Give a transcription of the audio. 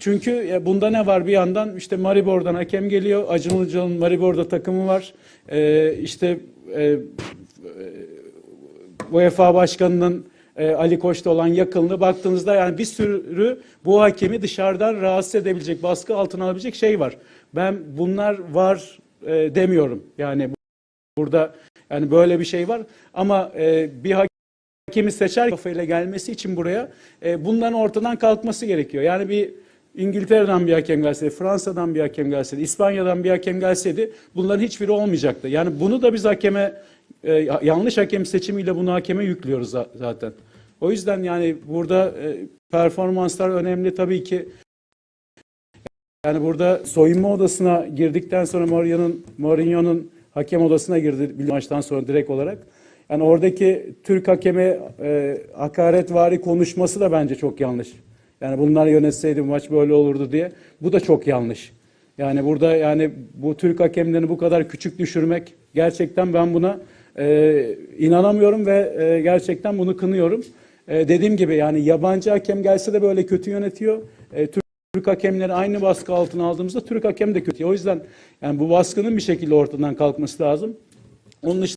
Çünkü e, bunda ne var bir yandan işte Maribor'dan hakem geliyor. Acun Ilıcalı'nın Maribor'da takımı var. E, işte e, UEFA Başkanı'nın e, Ali Koç'ta olan yakınlığı baktığınızda yani bir sürü bu hakemi dışarıdan rahatsız edebilecek, baskı altına alabilecek şey var. Ben bunlar var e, demiyorum. Yani burada yani böyle bir şey var ama e, bir hakemi seçer kafayla gelmesi için buraya e, bunların ortadan kalkması gerekiyor. Yani bir İngiltere'den bir hakem gelseydi, Fransa'dan bir hakem gelseydi, İspanya'dan bir hakem gelseydi bunların hiçbiri olmayacaktı. Yani bunu da biz hakeme e, yanlış hakem seçimiyle bunu hakeme yüklüyoruz za- zaten. O yüzden yani burada e, performanslar önemli tabii ki. Yani burada soyunma odasına girdikten sonra Mourinho'nun Mourinho'nun hakem odasına girdi bir maçtan sonra direkt olarak. Yani oradaki Türk hakeme e, hakaretvari konuşması da bence çok yanlış. Yani bunlar yönetseydi maç böyle olurdu diye. Bu da çok yanlış. Yani burada yani bu Türk hakemlerini bu kadar küçük düşürmek gerçekten ben buna e, inanamıyorum ve e, gerçekten bunu kınıyorum. E, dediğim gibi yani yabancı hakem gelse de böyle kötü yönetiyor. E, Türk Türk hakemleri aynı baskı altına aldığımızda Türk hakem de kötü. O yüzden yani bu baskının bir şekilde ortadan kalkması lazım. Onun dışında